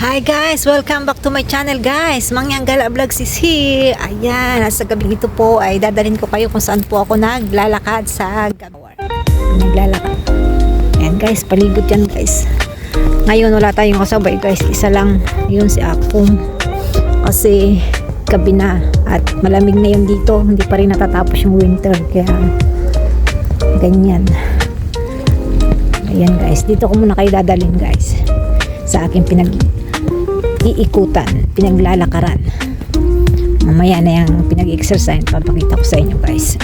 Hi guys! Welcome back to my channel guys! Mangyang Gala Vlogs is here! Ayan, sa gabi ito po ay dadalhin ko kayo kung saan po ako naglalakad sa Gawar. Naglalakad. Ayan guys, palibot yan guys. Ngayon wala tayong kasabay guys. Isa lang yun si Akong. Kasi gabi na at malamig na yun dito. Hindi pa rin natatapos yung winter. Kaya ganyan. Ayan guys, dito ko muna kayo dadalhin guys. Sa aking pinag iikutan, pinaglalakaran. Mamaya na yung pinag-exercise, papakita ko sa inyo guys.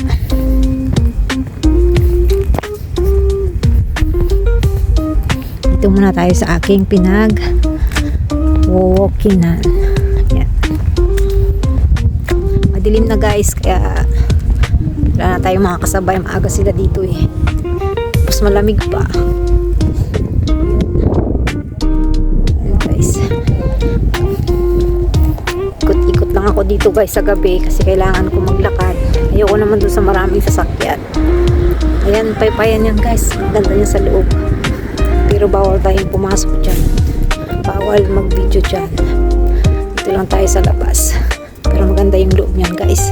Dito muna tayo sa aking pinag walkingan. Yan. Madilim na guys, kaya wala na tayong mga kasabay. Maaga sila dito eh. Tapos malamig pa. Lang ako dito guys sa gabi kasi kailangan ko maglakad. Ayoko naman dun sa maraming sasakyan. Ayan, paypayan yan guys. Ganda niya sa loob. Pero bawal tayong pumasok dyan. Bawal mag-video dyan. Dito lang tayo sa labas. Pero maganda yung loob niyan guys.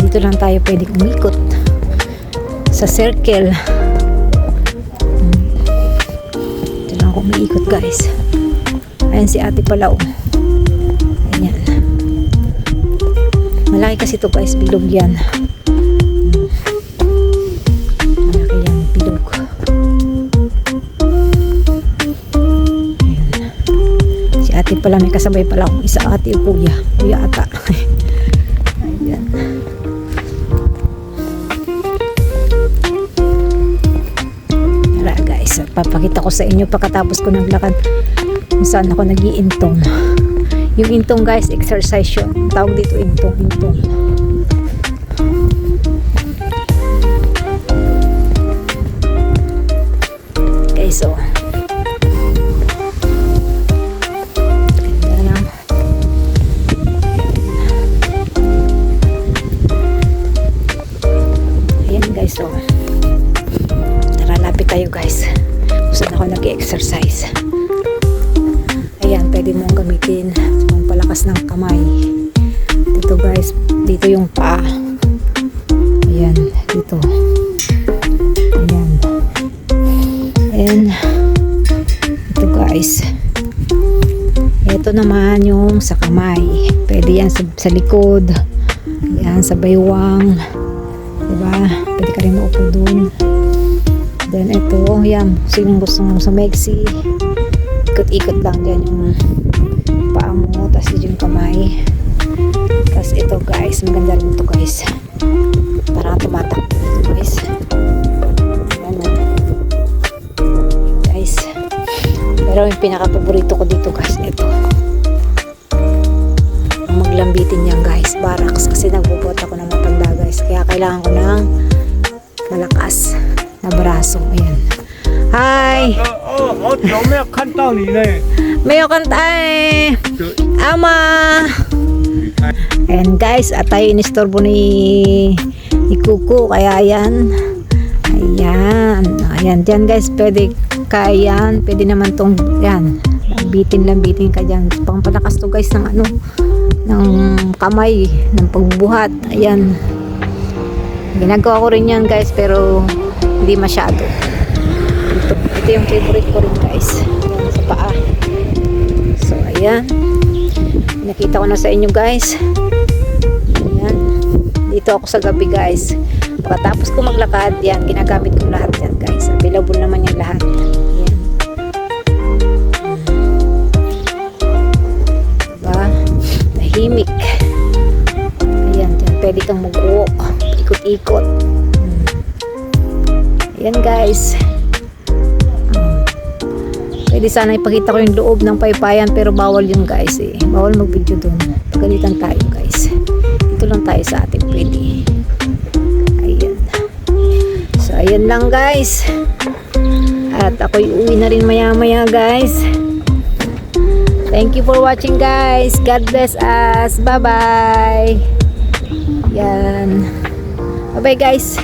Dito lang tayo pwede umikot. Sa circle. Dito lang ako umiikot guys. Ayan si ate pala oh. Malaki kasi to guys, bilog yan. Malaki yan, bilog. Ayan. Si ate pala may kasabay pala akong isa ate o kuya. Kuya ata. Tara guys, papakita ko sa inyo pagkatapos ko naglakad kung saan ako nagiintong. Yung intong guys, exercise yun. Tawag dito intong, intong. Okay, so. Ganda na. Ayan guys, so. Tara, lapit tayo guys. Kung saan ako nag-exercise. Ayan, pwede mong gamitin pang palakas ng kamay. Dito guys, dito yung paa. Ayan, dito. Ayan. Ayan. Ito guys. Ito naman yung sa kamay. Pwede yan sa, sa likod. Ayan, sa baywang. Diba? Pwede ka rin maupo dun. Then ito, yan. Sino gusto mo sa Mexi? Ikot-ikot lang dyan yung paa mo tapos yung kamay. Tapos ito guys maganda rin ito guys. Parang tumatakbo dito guys ano guys pero yung pinaka paborito ko dito guys ito. Maglambitin yan guys barracks. Kasi nagbubot ako ng matanda guys. Kaya kailangan ko ng malakas na braso. Ayan. Hi 어, 너무 간단히 네. 매우 kantay. Ama. And guys, at tayo inistorbo ni, ni Kuku. Kaya ayan. Ayan. Ayan. Diyan guys, pwede kayan. Pwede naman tong, yan. Lambitin, lambitin ka dyan. Pampalakas to guys ng ano, ng kamay, ng pagbuhat. Ayan. Ginagawa ko rin yan guys, pero hindi masyado. Ito, yung favorite ko rin guys. Sa paa. So, ayan. Nakita ko na sa inyo guys. Ayan. Dito ako sa gabi guys. Pagkatapos ko maglakad, yan, ginagamit ko lahat yan guys. Available naman yung lahat. Ayan. Diba? Tahimik. Ayan, dyan. Pwede kang mag-walk. Ikot-ikot. Ayan guys. Pwede sana ipakita ko yung loob ng paypayan pero bawal yun guys eh. Bawal mag-video dun. Pagalitan tayo guys. Dito lang tayo sa ating pwede. Ayan. So ayan lang guys. At ako'y uwi na rin maya maya guys. Thank you for watching guys. God bless us. Bye bye. Yan. Bye bye guys.